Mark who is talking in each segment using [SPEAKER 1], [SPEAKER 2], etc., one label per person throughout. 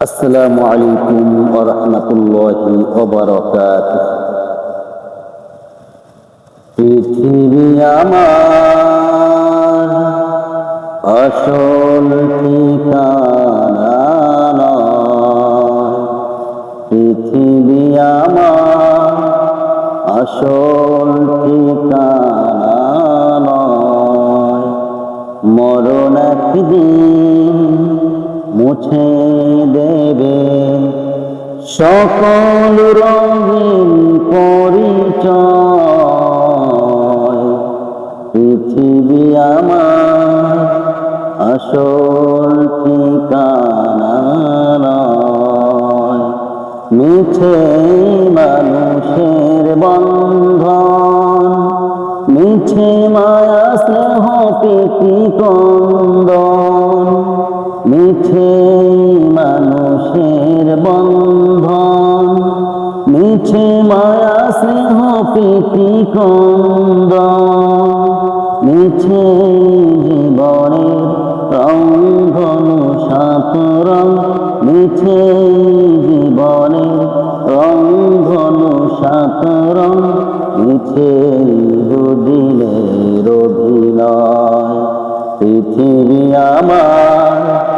[SPEAKER 1] আসসালামু আলাইকুম ওয়া রাহমাতুল্লাহি ওয়া বারাকাতুহু। পৃথিবী আমার আসল ঠিকানা পৃথিবী আমার আসল ঠিকানা মরণ একদিন মুছে দেবে। সকল রঙিন পরিচয়। পৃথিবী আমার আসল ঠিকানা মিছে মানুষের বন্ধন, মিছে মায়া স্নেহ প্রীতি কন্দন মিছে মানুষের বন্ধন মিছে মায়া স্নেহ প্রীতি কন্দন মিছে জীবনের রঙ্গনু সাতরং মিছে জীবনের রঙ্গনু সাতরং মিছে দুদিনের অভিনয় পৃথিবী আমার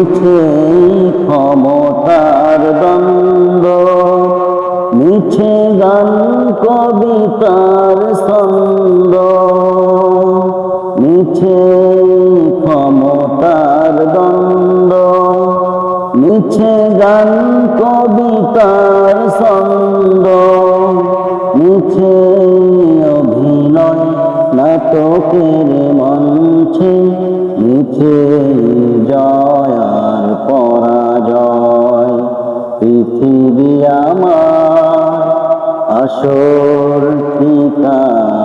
[SPEAKER 1] মিছে ক্ষমতার দ্বন্দ্ব। মিছে গান কবিতার ছন্দ। মিছে ক্ষমতার দ্বন্দ্ব। মিছে গান কবিতার ছন্দ। মিছে অভিনয় নাটকের মঞ্চে মিছে জয় আসল ঠিকানা